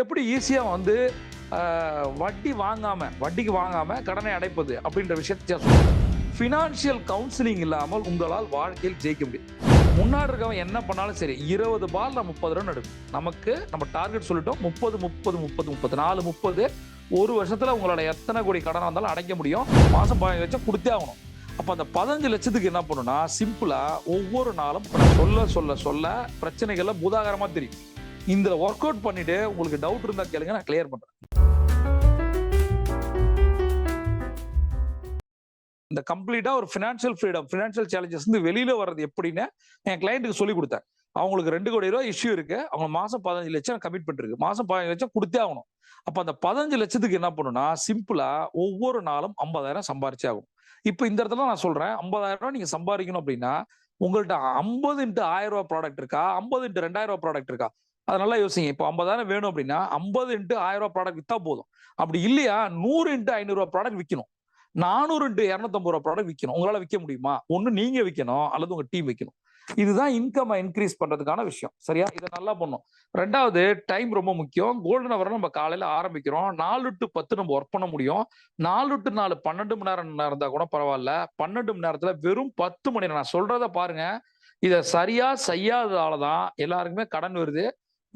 எப்படி ஈஸியாக வந்து வட்டி வாங்காமல் வட்டிக்கு வாங்காமல் கடனை அடைப்பது அப்படின்ற விஷயத்தை ஃபினான்ஷியல் கவுன்சிலிங் இல்லாமல் உங்களால் வாழ்க்கையில் ஜெயிக்க முடியும் முன்னாடி இருக்கவன் என்ன பண்ணாலும் சரி இருபது பால்ல முப்பது ரன் எடுக்கும் நமக்கு நம்ம டார்கெட் சொல்லிட்டோம் முப்பது முப்பது முப்பது முப்பது நாலு முப்பது. ஒரு வருஷத்துல உங்களோட எத்தனை கோடி கடனாக இருந்தாலும் அடைக்க முடியும். மாசம் பதினஞ்சு லட்சம் கொடுத்தே ஆகணும். அப்போ அந்த பதினஞ்சு லட்சத்துக்கு என்ன பண்ணுனா சிம்பிளா ஒவ்வொரு நாளும் சொல்ல சொல்ல சொல்ல பிரச்சனைகள்லாம் பூதாகரமா தெரியும். இந்த ஒர்க் அவுட் பண்ணிட்டு உங்களுக்கு டவுட் இருந்தா கேளுங்க நான் கிளியர் பண்றேன். இந்த கம்ப்ளீட்டா ஒரு ஃபினான்ஷியல் ஃப்ரீடம் ஃபினான்ஷியல் சேலஞ்சஸ் வந்து வெளியில வர்றது எப்படின்னு என் கிளைண்ட்டுக்கு சொல்லி கொடுத்தேன். அவங்களுக்கு ரெண்டு கோடி ரூபாய் இஷ்யூ இருக்கு. அவங்க மாசம் பதினஞ்சு லட்சம் கமிட்மெண்ட் இருக்கு. மாசம் பதினஞ்சு லட்சம் கொடுத்தே ஆகணும். அப்ப அந்த பதினஞ்சு லட்சத்துக்கு என்ன பண்ணுன்னா சிம்பிளா ஒவ்வொரு நாளும் ஐம்பதாயிரம் சம்பாரிச்சே ஆகும். இப்போ இந்த இடத்துல நான் சொல்றேன் ஐம்பதாயிரம் ரூபாய் நீங்க சம்பாதிக்கணும் அப்படின்னா உங்கள்ட்ட ஐம்பது இன்ட்டு ஆயிரம் ரூபாய் ப்ராடக்ட் இருக்கா? ஐம்பது இன்ட்டு ரெண்டாயிரம் ரூபாய் ப்ராடக்ட் இருக்கா? அது நல்லா யோசிங்க. இப்போ ஐம்பதாயிரம் வேணும் அப்படின்னா ஐம்பது இன்ட்டு ஆயிரம் ரூபாய் ப்ராடக்ட் வித்தா போதும். அப்படி இல்லையா? நூறு இன்ட்டு ஐநூறுரூவா ப்ராடக்ட் விற்கணும் நானூறு இன்ட்டு இரநூத்தம்பது ரூபா ப்ராடக்ட் விற்கணும் உங்களால் விற்க முடியுமா? ஒன்று நீங்கள் விற்கணும் அல்லது உங்கள் டீம் விற்கணும் இதுதான் இன்கம் இன்க்ரீஸ் பண்றதுக்கான விஷயம். சரியா? இதை நல்லா பண்ணும் ரெண்டாவது டைம் ரொம்ப முக்கியம். கோல்டன் அவர் நம்ம காலையில ஆரம்பிக்கிறோம். நாலு டு பத்து நம்ம ஒர்க் பண்ண முடியும். நாலு டு நாலு பன்னெண்டு மணி நேரம் இருந்தா கூட பரவாயில்ல. பன்னெண்டு மணி நேரத்துல வெறும் பத்து மணி நேரம். நான் சொல்றத பாருங்க. இதை சரியா செய்யாததால தான் எல்லாருக்குமே கடன் வருது.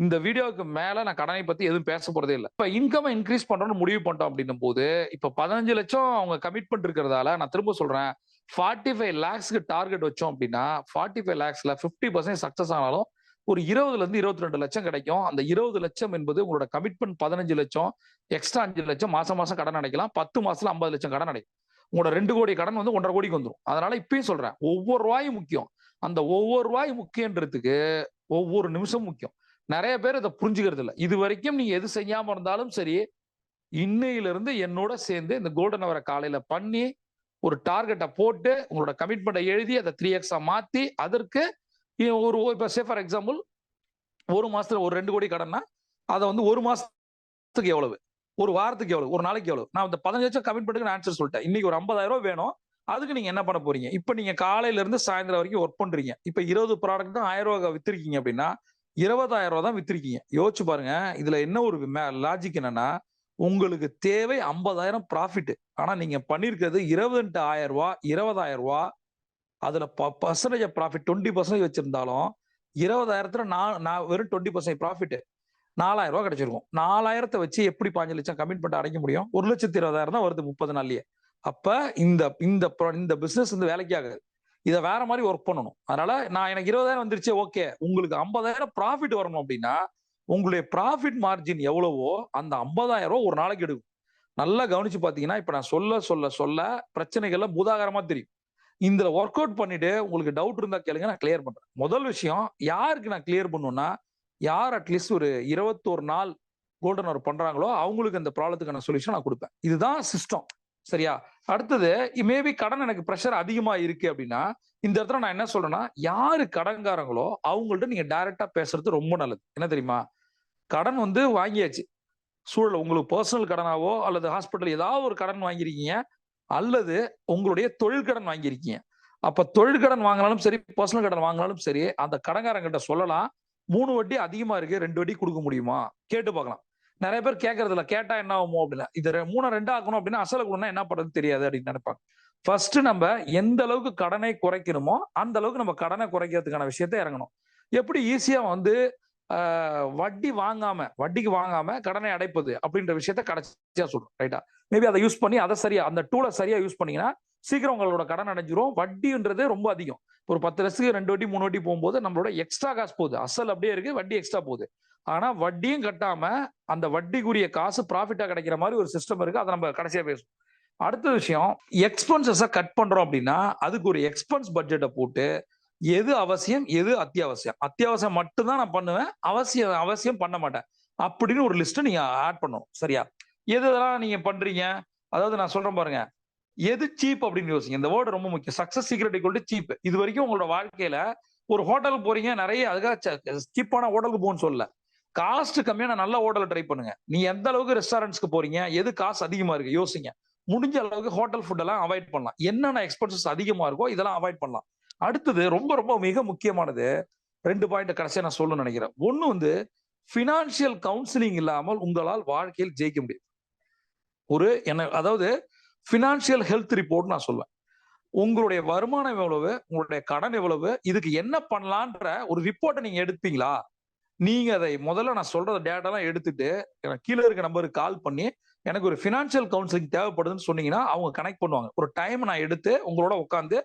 இந்த வீடியோவுக்கு மேல நான் கடனை பத்தி எதுவும் பேச போறதே இல்லை. இப்ப இன்கம் இன்க்ரீஸ் பண்றோம்னு முடிவு பண்ணிட்டோம் அப்படின்னும் போது இப்ப பதினஞ்சு லட்சம் அவங்க கமிட்மெண்ட் இருக்கிறதால நான் திரும்ப சொல்றேன் ஃபார்ட்டி ஃபைவ் லேக்ஸ்க்கு டார்கெட் வச்சோம் அப்படின்னா ஃபார்ட்டி ஃபைவ் லேக்ஸ்ல ஃபிஃப்டி பர்சன்ட் சக்சஸ் ஆனாலும் ஒரு இருபதுல இருந்து இருபத்தி ரெண்டு லட்சம் கிடைக்கும். அந்த இருபது லட்சம் என்பது உங்களோட கமிட்மெண்ட் பதினஞ்சு லட்சம் எக்ஸ்ட்ரா அஞ்சு லட்சம் மாசம் மாசம் கடன் அடைக்கலாம். பத்து மாசத்துல ஐம்பது லட்சம் கடன் அடைக்கும் உங்களோட ரெண்டு கோடி கடன் வந்து ஒன்றரை கோடிக்கு வந்துடும் அதனால இப்பயும் சொல்றேன் ஒவ்வொரு ரூபாயும் முக்கியம். அந்த ஒவ்வொரு ரூபாய் முக்கியன்றதுக்கு ஒவ்வொரு நிமிஷம் முக்கியம். நிறைய பேர் இதை புரிஞ்சுக்கிறது இல்லை. இது வரைக்கும் நீங்க எது செய்யாம இருந்தாலும் சரி இன்னையிலிருந்து என்னோட சேர்ந்து இந்த கோல்டன் அவரை காலையில பண்ணி ஒரு டார்கெட்டை போட்டு உங்களோட கமிட்மெண்ட்டை எழுதி அதை த்ரீ எக்ஸா மாத்தி அதற்கு ஒரு இப்போ சே ஃபார் எக்ஸாம்பிள் ஒரு மாசத்துல ஒரு ரெண்டு கோடி கடன்னா அதை வந்து ஒரு மாசத்துக்கு எவ்வளவு? ஒரு வாரத்துக்கு எவ்வளவு? ஒரு நாளைக்கு எவ்வளவு? நான் இந்த பதினஞ்சு லட்சம் கமிட்மெண்ட்டுக்கு நான் ஆன்சர் சொல்லிட்டேன். இன்னைக்கு ஒரு ஐம்பதாயிரம் ரூபாய் வேணும். அதுக்கு நீங்க என்ன பண்ண போறீங்க? இப்போ நீங்க காலையில இருந்து சாயந்தரம் வரைக்கும் ஒர்க் பண்றீங்க. இப்போ இருபது ப்ராடக்ட் தான் ஆயிரம் ரூபாய் வித்திருக்கீங்க அப்படின்னா இருபதாயிரம் ரூபா தான் வித்திருக்கீங்க. யோசிச்சு பாருங்க இதுல என்ன ஒரு லாஜிக் என்னன்னா உங்களுக்கு தேவை ஐம்பதாயிரம் ப்ராஃபிட் ஆனா நீங்க பண்ணிருக்கிறது இருபத்தெட்டு ஆயிரம் ரூபா இருபதாயிரம் ரூபா அதுல பர்சன்டேஜ் ப்ராஃபிட் டுவெண்ட்டி பர்சன்டேஜ் வச்சிருந்தாலும் இருபதாயிரத்துல நான் நான் வெறும் டுவெண்ட்டி பர்சன்ட் ப்ராஃபிட் நாலாயிரம் ரூபா கிடைச்சிருக்கும். நாலாயிரத்தை வச்சு எப்படி பாஞ்சு லட்சம் கமிட்மெண்ட் அடைக்க முடியும்? ஒரு லட்சத்தி இருபதாயிரம் தான் வருது முப்பது நாள்லயே. அப்ப இந்த இந்த இந்த பிசினஸ் வந்து வேலைக்கு ஆகாது. இதை வேற மாதிரி ஒர்க் பண்ணணும். அதனால நான் எனக்கு இருபதாயிரம் வந்துருச்சு ஓகே உங்களுக்கு ஐம்பதாயிரம் ப்ராஃபிட் வரணும் அப்படின்னா உங்களுடைய ப்ராஃபிட் மார்ஜின் எவ்வளவோ அந்த ஐம்பதாயிரம் ரூபா ஒரு நாளைக்கு எடுக்கும். நல்லா கவனிச்சு பார்த்தீங்கன்னா இப்போ நான் சொல்ல சொல்ல சொல்ல பிரச்சனைகள்லாம் பூதாகரமா தெரியும். இந்த ஒர்க் அவுட் பண்ணிட்டு உங்களுக்கு டவுட் இருந்தால் கேளுங்க நான் கிளியர் பண்ணுறேன் முதல் விஷயம் யாருக்கு நான் கிளியர் பண்ணுன்னா யார் அட்லீஸ்ட் ஒரு இருபத்தோரு நாள் கோல்டன் அவர் பண்ணுறாங்களோ அவங்களுக்கு அந்த ப்ராப்ளத்துக்கான சொல்யூஷன் நான் கொடுப்பேன். இதுதான் சிஸ்டம் சரியா? அடுத்தது மேபி கடன் எனக்கு ப்ரெஷர் அதிகமா இருக்கு அப்படின்னா இந்த இடத்துல நான் என்ன சொல்றேன்னா யாரு கடன்காரங்களோ அவங்கள்ட்ட நீங்க டைரக்டா பேசுறது ரொம்ப நல்லது. என்ன தெரியுமா? கடன் வந்து வாங்கியாச்சு. சூழல் உங்களுக்கு பர்சனல் கடனாவோ அல்லது ஹாஸ்பிட்டல் ஏதாவது ஒரு கடன் வாங்கியிருக்கீங்க அல்லது உங்களுடைய தொழில் கடன் வாங்கியிருக்கீங்க. அப்ப தொழில் கடன் வாங்கினாலும் சரி பர்சனல் கடன் வாங்கினாலும் சரி அந்த கடன்காரங்கிட்ட சொல்லலாம் மூணு வட்டி அதிகமா இருக்கு ரெண்டு வட்டி கொடுக்க முடியுமா? கேட்டு பார்க்கலாம். நிறைய பேர் கேட்கறது இல்லை கேட்டா என்ன ஆகுமோ அப்படின்னா இது மூணு ரெண்டு ஆகணும் அப்படின்னா அசல கொடுனா என்ன பண்றது தெரியாது அப்படின்னு நினைப்பாங்க. ஃபர்ஸ்ட் நம்ம எந்த அளவுக்கு கடனை குறைக்கணுமோ அந்த அளவுக்கு நம்ம கடனை குறைக்கிறதுக்கான விஷயத்தை இறங்கணும். எப்படி ஈஸியா வந்து வட்டி வாங்காம வட்டிக்கு வாங்காம கடனை அடைப்பது அப்படின்ற விஷயத்த கடைசியா சொல்றோம் ரைட்டா மேபி அதை யூஸ் பண்ணி அதை சரியா அந்த டூலை சரியா யூஸ் பண்ணீங்கன்னா சீக்கிரம் உங்களோட கடன் அடைஞ்சிரும். வட்டின்றது ரொம்ப அதிகம். ஒரு பத்து லட்சத்துக்கு ரெண்டு வட்டி மூணு வட்டி போகும்போது நம்மளோட எக்ஸ்ட்ரா காசு போகுது. அசல் அப்படியே இருக்கு வட்டி எக்ஸ்ட்ரா போகுது. ஆனா வட்டியும் கட்டாம அந்த வட்டிக்குரிய காசு ப்ராஃபிட்டா கிடைக்கிற மாதிரி ஒரு சிஸ்டம் இருக்கு. அதை நம்ம கடைசியா பேசுவோம். அடுத்த விஷயம் எக்ஸ்பென்சஸை கட் பண்றோம் அப்படின்னா அதுக்கு ஒரு எக்ஸ்பென்ஸ் பட்ஜெட்டை போட்டு எது அவசியம் எது அத்தியாவசியம்? அத்தியாவசியம் மட்டும்தான் நான் பண்ணுவேன். அவசியம் அவசியம் பண்ண மாட்டேன். அப்படின்னு ஒரு லிஸ்ட்டை நீங்க ஆட் பண்ணணும். சரியா? எது இதெல்லாம் நீங்க பண்றீங்க? அதாவது நான் சொல்றேன் பாருங்க. எது சீப் அப்படின்னு யோசிங்க. இந்த வேர்டு ரொம்ப முக்கியம். சக்சஸ் சீக்ரெட் ஈக்குவல் சீப் இது வரைக்கும் உங்களோட வாழ்க்கையில ஒரு ஹோட்டலுக்கு போறீங்க நிறைய அதுக்காக சீப்பான ஹோட்டலுக்கு போகணும்னு சொல்லல. காஸ்ட் கம்மியான நல்ல ஹோட்டலை ட்ரை பண்ணுங்க. நீ எந்த அளவுக்கு ரெஸ்டாரண்ட்ஸ்க்கு போறீங்க எது காசு அதிகமா இருக்கு யோசிங்க. முடிஞ்ச அளவுக்கு ஹோட்டல் ஃபுட் எல்லாம் அவாய்ட் பண்ணலாம். என்னென்ன எக்ஸ்பென்சஸ் அதிகமா இருக்கோ இதெல்லாம் அவாய்ட் பண்ணலாம். அடுத்தது ரொம்ப ரொம்ப மிக முக்கியமானது ரெண்டு பாயிண்ட் கடைசியா நான் சொல்லணும்னு நினைக்கிறேன். ஒன்னு வந்து பினான்சியல் கவுன்சிலிங் இல்லாமல் உங்களால் வாழ்க்கையில் ஜெயிக்க முடியும். ஒரு என்ன அதாவது ஃபினான்ஷியல் ஹெல்த் ரிப்போர்ட் நான் சொல்லுவேன் உங்களுடைய வருமானம் எவ்வளவு? உங்களுடைய கடன் எவ்வளவு? இதுக்கு என்ன பண்ணலான்ற ஒரு ரிப்போர்ட்டை நீங்க எடுப்பீங்களா? நீங்க அதை முதல்ல நான் சொல்ற டேட்டாலாம் எடுத்துட்டு எனக்கு கீழே இருக்க நம்பருக்கு கால் பண்ணி எனக்கு ஒரு ஃபினான்ஷியல் கவுன்சிலிங் தேவைப்படுதுன்னு சொன்னீங்கன்னா அவங்க கனெக்ட் பண்ணுவாங்க. ஒரு டைம் நான் எடுத்து உங்களோட உட்காந்து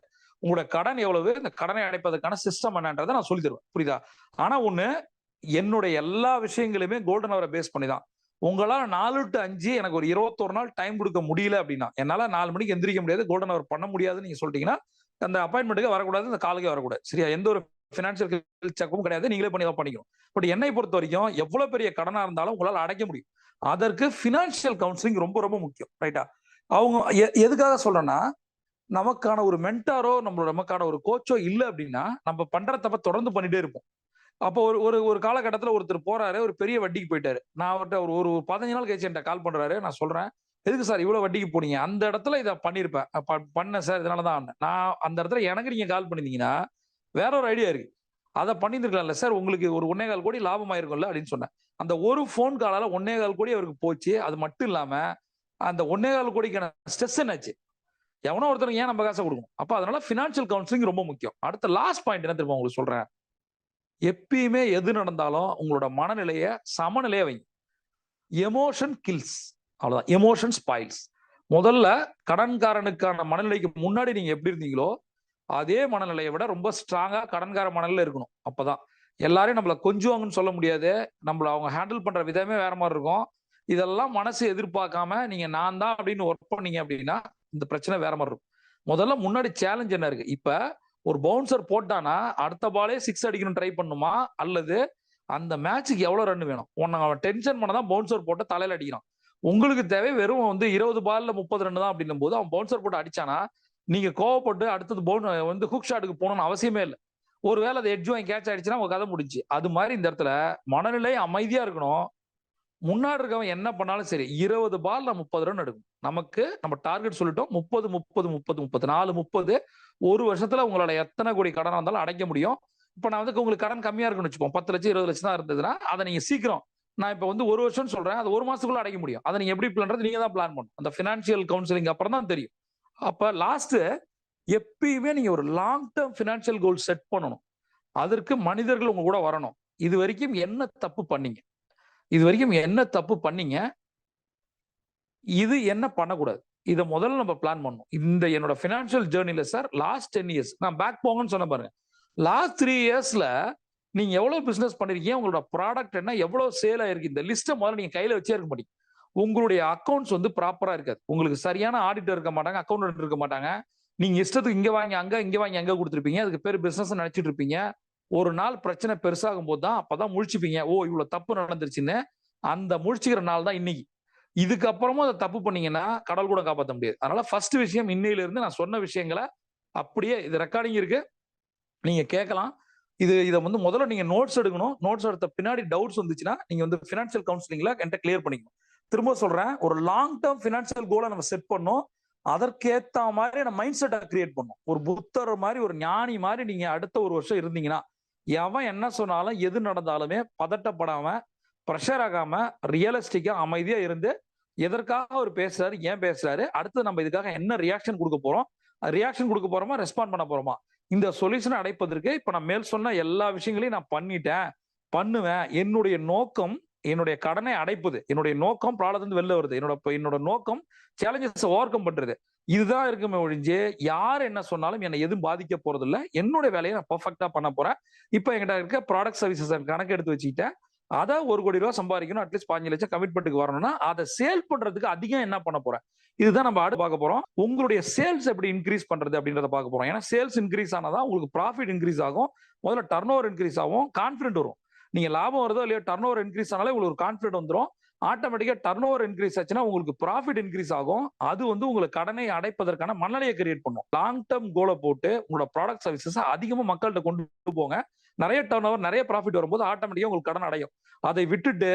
உங்களோட கடன் எவ்வளவு? இந்த கடனை அடைப்பதற்கான சிஸ்டம் என்னன்றதை நான் சொல்லி தருவேன். புரியுதா? ஆனா ஒண்ணு என்னுடைய எல்லா விஷயங்களுமே கோல்டன் அவரை பேஸ் பண்ணி தான் உங்களால் நாலு டு அஞ்சு எனக்கு ஒரு இருபத்தொரு நாள் டைம் கொடுக்க முடியல அப்படின்னா என்னால் நாலு மணிக்கு எந்திரிக்க முடியாது கோல்டன் அவர் பண்ண முடியாதுன்னு நீங்க சொல்லிட்டீங்கன்னா அந்த அப்பாயின்மெண்ட்டுக்கு வரக்கூடாது அந்த காலுக்கே வரக்கூடாது. சரியா? எந்த ஒரு ஃபினான்ஷியல் செக்கும் கிடையாது நீங்களே பண்ணி தான் பண்ணிக்கணும். பட் என்னை பொறுத்த வரைக்கும் எவ்வளவு பெரிய கடனா இருந்தாலும் உங்களால் அடைக்க முடியும். அதற்கு ஃபினான்ஷியல் கவுன்சிலிங் ரொம்ப ரொம்ப முக்கியம். ரைட்டா அவங்க எ- எதுக்காக சொல்றேன்னா நமக்கான ஒரு மென்டாரோ நம்மளோட நமக்கான ஒரு கோச்சோ இல்லை அப்படின்னா நம்ம பண்ற தப்ப தொடர்ந்து பண்ணிட்டே இருப்போம். அப்போ ஒரு ஒரு ஒரு காலகட்டத்தில் ஒருத்தர் போறாரு ஒரு பெரிய வட்டிக்கு போயிட்டாரு. நான் அவர்கிட்ட ஒரு ஒரு பதினஞ்சு நாள் கழிச்சு என்கிட்ட கால் பண்றாரு. நான் சொல்றேன் எதுக்கு சார் இவ்வளோ வட்டிக்கு போனீங்க? அந்த இடத்துல இதை பண்ணியிருப்பேன் ப- பண்ணேன் சார் இதனால தான் நான் அந்த இடத்துல எனக்கு நீங்கள் கால் பண்ணியிருந்தீங்கன்னா வேற ஒரு ஐடியா இருக்கு. அதை பண்ணியிருக்கலாம்ல சார் உங்களுக்கு ஒரு ஒன்னே கால் கோடி லாபம் ஆயிருக்கும்ல அப்படின்னு சொன்னேன். அந்த ஒரு ஃபோன் காலால் ஒன்னே கால் கோடி அவருக்கு போச்சு. அது மட்டும் இல்லாமல் அந்த ஒன்னே கால் கோடிக்கான ஸ்ட்ரெஸ் என்னாச்சு? எவனோ ஒருத்தருக்கு ஏன் நம்ம காசை கொடுக்கணும்? அப்போ அதனால ஃபினான்ஷியல் கவுன்சிலிங் ரொம்ப முக்கியம். அடுத்த லாஸ்ட் பாயிண்ட் என்ன திரும்ப உங்களுக்கு சொல்கிறேன் எப்பயுமே எது நடந்தாலும் உங்களோட மனநிலையை சமநிலையை வைங்க. எமோஷன் கில்ஸ் அவ்வளோதான் எமோஷன் ஸ்பாயில்ஸ் முதல்ல கடன்காரனுக்கான மனநிலைக்கு முன்னாடி நீங்க எப்படி இருந்தீங்களோ அதே மனநிலையை விட ரொம்ப ஸ்ட்ராங்கா கடன்கார மனநிலை இருக்கணும். அப்பதான். எல்லாரையும் நம்மள கொஞ்சுவாங்கன்னு சொல்ல முடியாது. நம்மள அவங்க ஹேண்டில் பண்ற விதமே வேற மாதிரி இருக்கும். இதெல்லாம் மனசு எதிர்பார்க்காம நீங்க நான் தான் அப்படின்னு ஒர்க் பண்ணீங்க அப்படின்னா இந்த பிரச்சனை வேற மாதிரி இருக்கும். முதல்ல முன்னாடி சேலஞ்ச் என்ன இருக்கு? இப்ப ஒரு பவுன்சர் போட்டானா அடுத்த பாலே சிக்ஸ் அடிக்கணும் ட்ரை பண்ணுமா? அல்லது அந்த மேட்சுக்கு எவ்வளவு ரன் வேணும்? உன்னை அவன் டென்ஷன் பண்ணதான் பவுன்சர் போட்டு தலையில அடிக்கிறான். உங்களுக்கு தேவை வெறும் வந்து இருபது பால்ல முப்பது ரன் தான் அப்படின்னும் போது அவன் பவுன்சர் போட்டு அடிச்சானா நீங்க கோவப்பட்டு அடுத்தது பவுன் வந்து ஹுக் ஷாட்டுக்கு போகணும்னு அவசியமே இல்லை. ஒருவேளை அது எட்ஜ் வாங்கி கேட்ச் ஆயிடுச்சுன்னா உங்க கதை முடிஞ்சு. அது மாதிரி இந்த இடத்துல மனநிலை அமைதியா இருக்கணும். முன்னாடி இருக்கவன் என்ன பண்ணாலும் சரி இருபது பால்ல முப்பது ரன் எடுக்கும். நமக்கு நம்ம டார்கெட் சொல்லிட்டோம் முப்பது முப்பது முப்பது முப்பது. நாலு முப்பது ஒரு வருஷத்துல உங்களோட எத்தனை கோடி கடன் வந்தாலும் அடைக்க முடியும். இப்ப நான் வந்து உங்களுக்கு கடன் கம்மியா இருக்குன்னு வச்சுப்போம். பத்து லட்சம் இருபது லட்சம் தான் இருந்ததுன்னா அதை நீங்க சீக்கிரம் நான் இப்ப வந்து ஒரு வருஷம் சொல்றேன் அது ஒரு மாசத்துக்குள்ள அடைக்க முடியும். அதை நீங்க எப்படி பிளான்றது நீங்க தான் பிளான் பண்ணணும். அந்த பினான்சியல் கவுன்சிலிங் அப்புறம் தான் தெரியும். அப்ப லாஸ்ட் எப்பயுமே நீங்க ஒரு long term financial goal set பண்ணணும். அதற்கு மனிதர்கள் உங்க கூட வரணும். இது வரைக்கும் என்ன தப்பு பண்ணீங்க? இது வரைக்கும் என்ன தப்பு பண்ணீங்க? இது என்ன பண்ணக்கூடாது? இதை முதல்ல நம்ம பிளான் பண்ணணும். இந்த என்னோட பினான்சியல் ஜேர்னில சார் லாஸ்ட் டென் இயர்ஸ் நான் பேக் போங்கன்னு சொன்ன பாருங்க. லாஸ்ட் த்ரீ இயர்ஸ்ல நீங்க எவ்வளவு பிசினஸ் பண்ணிருக்கீங்க? உங்களோட ப்ராடக்ட் என்ன? எவ்வளவு சேல் ஆயிருக்கு? இந்த லிஸ்ட்டை முதல்ல நீங்க கையில வச்சே இருக்க மாட்டீங்க. உங்களுடைய அக்கௌண்ட்ஸ் வந்து ப்ராப்பரா இருக்காது. உங்களுக்கு சரியான ஆடிட்டர் இருக்க மாட்டாங்க அக்கௌண்ட் இருக்க மாட்டாங்க. நீங்க இஷ்டத்துக்கு இங்க வாங்கி அங்க இங்க வாங்கி அங்க கொடுத்துருப்பீங்க. அதுக்கு பேர் பிசினஸ் நினைச்சிட்டு இருப்பீங்க. ஒரு நாள் பிரச்சனை பெருசாகும் போது தான் அப்பதான் முழிச்சுப்பீங்க. ஓ இவ்வளவு தப்பு நடந்துருச்சுன்னு. அந்த முழிச்சுக்கிற நாள் தான் இன்னைக்கு. இதுக்கப்புறமும் அதை தப்பு பண்ணீங்கன்னா கடல் கூட காப்பாற்ற முடியாது. அதனால ஃபர்ஸ்ட் விஷயம் இன்னையில இருந்து நான் சொன்ன விஷயங்களை அப்படியே இது ரெக்கார்டிங் இருக்கு. நீங்க கேட்கலாம். இது இதை வந்து முதல்ல நீங்க நோட்ஸ் எடுக்கணும். நோட்ஸ் எடுத்த பின்னாடி டவுட்ஸ் வந்துச்சுன்னா நீங்க வந்து ஃபினான்சியல் கவுன்சிலிங்ல என்கிட்ட கிளியர் பண்ணிக்கணும். திரும்ப சொல்றேன். ஒரு லாங் டேர்ம் ஃபினான்சியல் கோலை நம்ம செட் பண்ணோம். அதற்கேத்த மாதிரி நம்ம மைண்ட் செட்டை கிரியேட் பண்ணும். ஒரு புத்தர் மாதிரி ஒரு ஞானி மாதிரி நீங்க அடுத்த ஒரு வருஷம் இருந்தீங்கன்னா எவன் என்ன சொன்னாலும் எது நடந்தாலுமே பதட்டப்படாம ப்ரெஷர் ஆகாம ரியலிஸ்டிக்கா அமைதியா இருந்து எதற்காக அவர் பேசுறாரு ஏன் பேசுறாரு அடுத்து நம்ம இதுக்காக என்ன ரியாக்ஷன் கொடுக்க போறோம் ரியாக்ஷன் கொடுக்க போறோமா ரெஸ்பாண்ட் பண்ண போறோமா? இந்த சொல்யூஷனை அடைப்பதற்கு இப்ப நான் மேல் சொன்ன எல்லா விஷயங்களையும் நான் பண்ணிட்டேன் பண்ணுவேன். என்னுடைய நோக்கம் என்னுடைய கடனை அடைப்பது. என்னுடைய நோக்கம் ப்ராப்ளத்துல வெளில வருது. என்னோட என்னோட நோக்கம் சேலஞ்சஸ் ஓவர் கம் பண்றது. இதுதான் இருக்குமே ஒழிஞ்சு யார் என்ன சொன்னாலும் என்னை எதுவும் பாதிக்க போறது இல்ல என்னுடைய வேலையை நான் பர்ஃபெக்டா பண்ண போறேன். இப்போ எங்கிட்ட இருக்க ப்ராடக்ட் சர்வீசஸ் கணக்கு எடுத்து வச்சுக்கிட்டேன். அதை ஒரு கோடி ரூபா சம்பாதிக்கணும் அட்லீஸ்ட் பாஞ்சு லட்சம் கமிட்மெண்ட்டுக்கு வரணும்னா அதை சேல் பண்றதுக்கு அதிகம் என்ன பண்ண போறேன்? இதுதான் நம்ம அடுத்து பார்க்க போறோம். உங்களுடைய சேல்ஸ் எப்படி இன்க்ரீஸ் பண்றது அப்படின்றத பார்க்க போறோம். ஏன்னா சேல்ஸ் இன்க்ரீஸ் ஆனாதான் உங்களுக்கு ப்ராஃபிட் இன்க்ரீஸ் ஆகும். முதல்ல டர்ன் ஓவர் இன்க்ரீஸ் ஆகும். கான்ஃபிடென்ட் வரும். நீங்க லாபம் வருதோ இல்லையோ டர்ன் ஓவர் இன்க்ரீஸ் ஆனாலே உங்களுக்கு ஒரு கான்ஃபிடென்ட் வந்துடும் ஆட்டோமேட்டிக்கா டர்ன் ஓவர் இன்க்ரீஸ் ஆச்சுன்னா உங்களுக்கு ப்ராஃபிட் இன்க்ரீஸ் ஆகும். அது வந்து உங்களுக்கு கடனை அடைப்பதற்கான மனநிலையை கிரியேட் பண்ணும். லாங் டேர்ம் கோலை போட்டு உங்களோட ப்ராடக்ட் சர்வீசஸ் அதிகமா மக்கள்கிட்ட கொண்டு போங்க. நிறைய டர்ன் ஓவர் நிறைய ப்ராஃபிட் வரும்போது ஆட்டோமேட்டிக்கா உங்களுக்கு கடன் அடையும். அதை விட்டுட்டு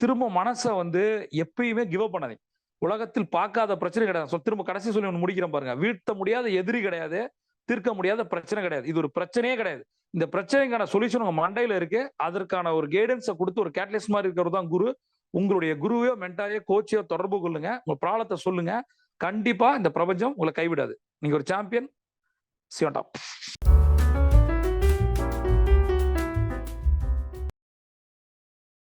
திரும்ப மனசை வந்து எப்பயுமே கிவ் அப் பண்ணாதீங்க. உலகத்தில் பார்க்காத பிரச்சனை கிடையாது. திரும்ப கடைசி சொல்லி ஒன்று முடிக்கிறேன் பாருங்க. வீழ்த்த முடியாத எதிரி கிடையாது. தீர்க்க முடியாத பிரச்சனை கிடையாது. இது ஒரு பிரச்சனையே கிடையாது. இந்த பிரச்சனைக்கான சொல்யூஷன் உங்க மண்டையில இருக்கு. அதற்கான ஒரு கைடன்ஸை கொடுத்து ஒரு கேட்லிஸ்ட் மாதிரி இருக்கிறது தான் குரு. உங்களுடைய குருவையோ மென்டாரையோ கோச்சையோ தொடர்பு கொள்ளுங்க. உங்க ப்ராப்ளத்தை சொல்லுங்க. கண்டிப்பா இந்த பிரபஞ்சம் உங்களை கைவிடாது. நீங்க ஒரு சாம்பியன் சிவன் டாப்